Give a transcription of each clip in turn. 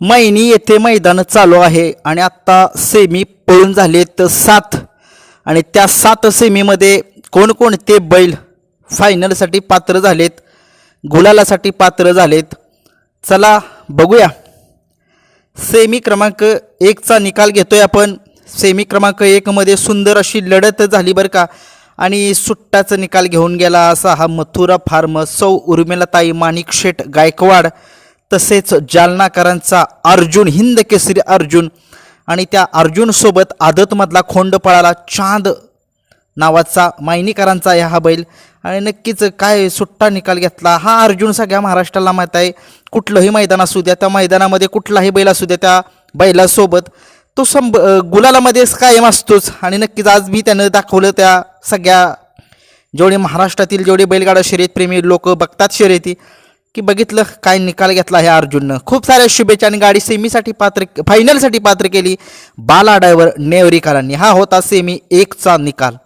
मैनी येथे मैदान चालू आहे आणि आत्ता सेमी पळून झालेत सात. आणि त्या सात सेमीमध्ये कोणकोणते बैल फायनलसाठी पात्र झालेत? गुलालासाठी पात्र झालेत? चला बघूया. सेमी क्रमांक एकचा निकाल घेतोय आपण. सेमी क्रमांक एकमध्ये सुंदर अशी लढत झाली बरं का. आणि सुट्टाचा निकाल घेऊन गेला असा हा मथुरा फार्म सौ उर्मिलाताई माणिक शेठ गायकवाड. तसेच जालनाकरांचा अर्जुन हिंद केसरी अर्जुन आणि त्या अर्जुनसोबत आदतमधला खोंडपळाला चांद नावाचा मायनीकरांचा आहे हा बैल. आणि नक्कीच काय सुट्टा निकाल घेतला हा अर्जुन सगळ्या महाराष्ट्राला माहीत आहे. कुठलंही मैदान असू द्या त्या मैदानामध्ये कुठलाही बैल असू द्या त्या बैलासोबत तो संब गुलालामध्येच कायम असतोच. आणि नक्कीच आज मी त्यानं दाखवलं त्या सगळ्या जेवढे महाराष्ट्रातील जेवढे बैलगाडा शर्यतप्रेमी लोक बघतात शर्यती की बघितलं काय निकाल घेतला आहे अर्जुननं. खूप साऱ्या शुभेच्छा आणि गाडी सेमीसाठी पात्र फायनलसाठी पात्र केली बाला डायव्हर नेवरीकरांनी. हा होता सेमी एकचा निकाल.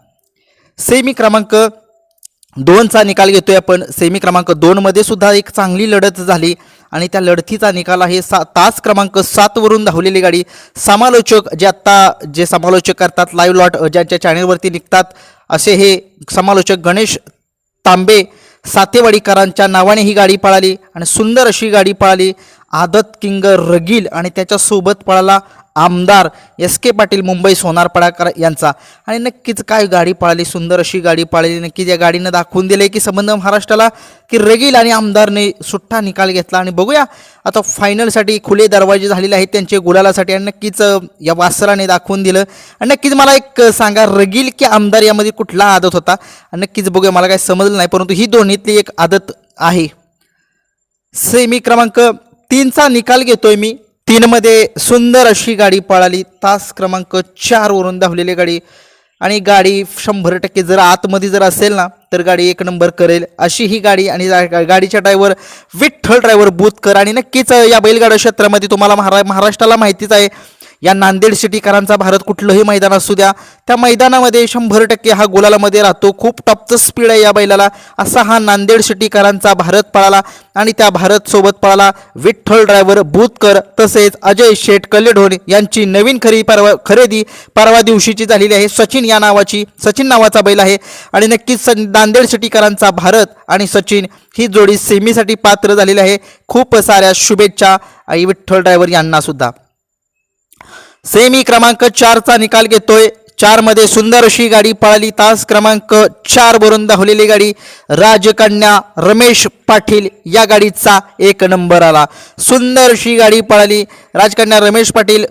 सेमी क्रमांक दोनचा निकाल घेतोय आपण. सेमी क्रमांक दोनमध्ये सुद्धा एक चांगली लढत झाली आणि त्या लढतीचा निकाल आहे सा तास क्रमांक सातवरून धावलेली गाडी. समालोचक जे आत्ता जे समालोचक करतात लाईव्ह लॉट ज्यांच्या चॅनेलवरती निघतात असे हे समालोचक गणेश तांबे सातेवाडीकरांच्या नावाने ही गाडी पळाली आणि सुंदर अशी गाडी पळाली. आदत किंग रगील आणि त्याच्यासोबत पळाला आमदार एस के पाटील मुंबई सोनार पडाकर यांचा. आणि नक्कीच काय गाडी पळाली सुंदर अशी गाडी पळाली नक्कीच या गाडीनं दाखवून दिलं की संबंध महाराष्ट्राला की रगील आणि आमदारने सुट्टा निकाल घेतला. आणि बघूया आता फायनलसाठी खुले दरवाजे झालेले आहेत त्यांचे गुलालासाठी आणि नक्कीच या वासराने दाखवून दिलं. आणि नक्कीच मला एक सांगा रगील की आमदार यामध्ये कुठला आदत होता? आणि नक्कीच बघूया मला काही समजलं नाही परंतु ही दोन्हीतली एक आदत आहे. सेमी क्रमांक तीनचा निकाल घेतोय मी. तीनमध्ये सुंदर अशी गाडी पळाली. तास क्रमांक चारवरून धावलेली गाडी. आणि गाडी शंभर टक्के जर आतमध्ये जर असेल ना तर गाडी एक नंबर करेल. अशी ही गाडी आणि गा- गाडीच्या ड्रायव्हर विठ्ठल ड्रायव्हर बुतकर आणि नक्कीच या बैलगाडा क्षेत्रामध्ये तुम्हाला महारा महाराष्ट्राला माहितीच आहे या नांदेड सिटीकरांचा भारत कुठलंही मैदान असू द्या त्या मैदानामध्ये शंभर टक्के हा गुलालामध्ये राहतो. खूप टॉपचं स्पीड आहे या बैलाला. असा हा नांदेड सिटीकरांचा भारत पळाला आणि त्या भारत सोबत पळाला विठ्ठल ड्रायव्हर भूतकर तसेच अजय शेठ कल्लेढोण यांची नवीन खरी परवा खरेदी परवा दिवशीची झालेली आहे. सचिन या नावाची सचिन नावाचा बैल आहे आणि नक्कीच स नांदेड सिटीकरांचा भारत आणि सचिन ही जोडी सेमीसाठी पात्र झालेली आहे. खूप साऱ्या शुभेच्छा आई विठ्ठल ड्रायव्हर यांना सुद्धा. सेमी क्रमांक चारचा निकाल घेतोय. चारमध्ये सुंदर अशी गाडी पळाली. तास क्रमांक चार वरून धावलेली गाडी राजकन्या रमेश पाटील या गाडीचा एक नंबर आला. सुंदर अशी गाडी पळाली. राजकन्या रमेश पाटील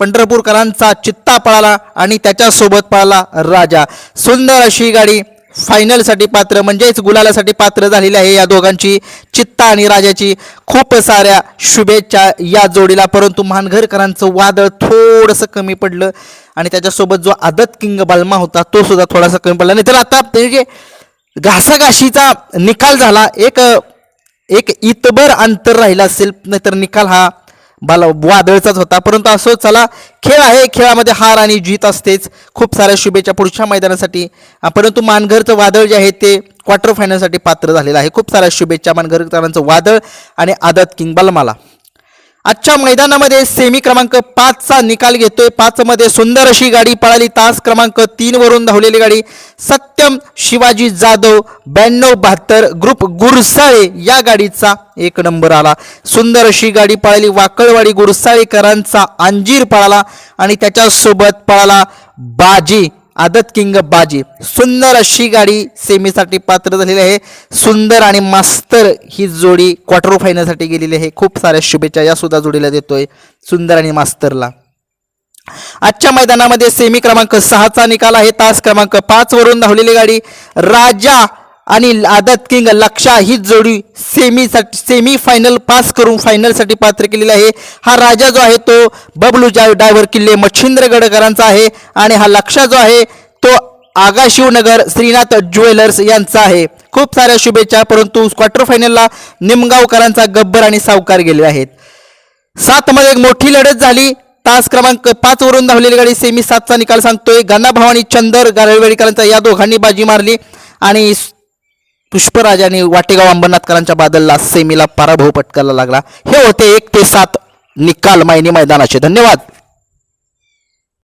पंढरपूरकरांचा चित्ता पळाला आणि त्याच्यासोबत पळाला राजा. सुंदर अशी गाडी फायनलसाठी पात्र म्हणजेच गुलालासाठी पात्र झालेली आहे या दोघांची चित्ता आणि राजाची खूप साऱ्या शुभेच्छा या जोडीला. परंतु मानघरकरांचं वादळ थोडंसं कमी पडलं आणि त्याच्यासोबत जो आदत किंग बालमा होता तो सुद्धा थोडासा कमी पडला. नाही तर आता म्हणजे घासाघाशीचा निकाल झाला एक एक इतबर अंतर राहिला असेल नाहीतर निकाल हा बाला वादळचाच होता. परंतु असो चला खेळ आहे. खेळामध्ये हार आणि जीत असतेच. खूप साऱ्या शुभेच्छा पुढच्या मैदानासाठी. परंतु मानघरचं वादळ जे आहे ते क्वार्टर फायनलसाठी पात्र झालेलं आहे. खूप साऱ्या शुभेच्छा मानघरकरांचं वादळ आणि आदत किंग बलमाला. आजच्या मैदानामध्ये सेमी क्रमांक पाचचा निकाल घेतोय. पाचमध्ये सुंदर अशी गाडी पळाली. तास क्रमांक तीन वरून धावलेली गाडी सत्यम शिवाजी जाधव ब्याण्णव बहात्तर ग्रुप गुरसाळे या गाडीचा एक नंबर आला. सुंदर अशी गाडी पळाली. वाकळवाडी गुरसाळेकरांचा अंजीर पळाला आणि त्याच्यासोबत पळाला बाजी. आदत किंग बाजी. सुंदर अशी गाडी सेमीसाठी पात्र झालेली आहे. सुंदर आणि मास्तर ही जोडी क्वार्टर फायनलसाठी गेलेली आहे. खूप साऱ्या शुभेच्छा या सुद्धा जोडीला देतोय सुंदर आणि मास्तरला. आजच्या मैदानामध्ये सेमी क्रमांक सहाचा निकाल आहे. तास क्रमांक पाच वरून धावलेली गाडी राजा आणि आदत किंग लक्षा ही जोडी सेमीसाठी सेमी फायनल पास करून फायनलसाठी पात्र केलेला आहे. हा राजा जो आहे तो बबलू जा डायव्हर किल्ले मच्छिंद्रगडकरांचा आहे आणि हा लक्षा जो आहे तो आगाशिवनगर श्रीनाथ ज्वेलर्स यांचा आहे. खूप साऱ्या शुभेच्छा परंतु क्वार्टर फायनलला निमगावकरांचा गब्बर आणि सावकार गेले आहेत. सातमध्ये एक मोठी लढत झाली. तास क्रमांक पाच वरून धावलेली गाडी सेमी सातचा निकाल सांगतोय. गन्ना भावानी चंदर गारळवेडीकरांचा या दोघांनी बाजी मारली. आणि पुष्पराज आणि वाटेगाव अंबरनाथकरांच्या बादलला सेमीला पराभव पटकायला लागला. हे होते एक ते सात निकाल मायनी मैदानाचे. धन्यवाद.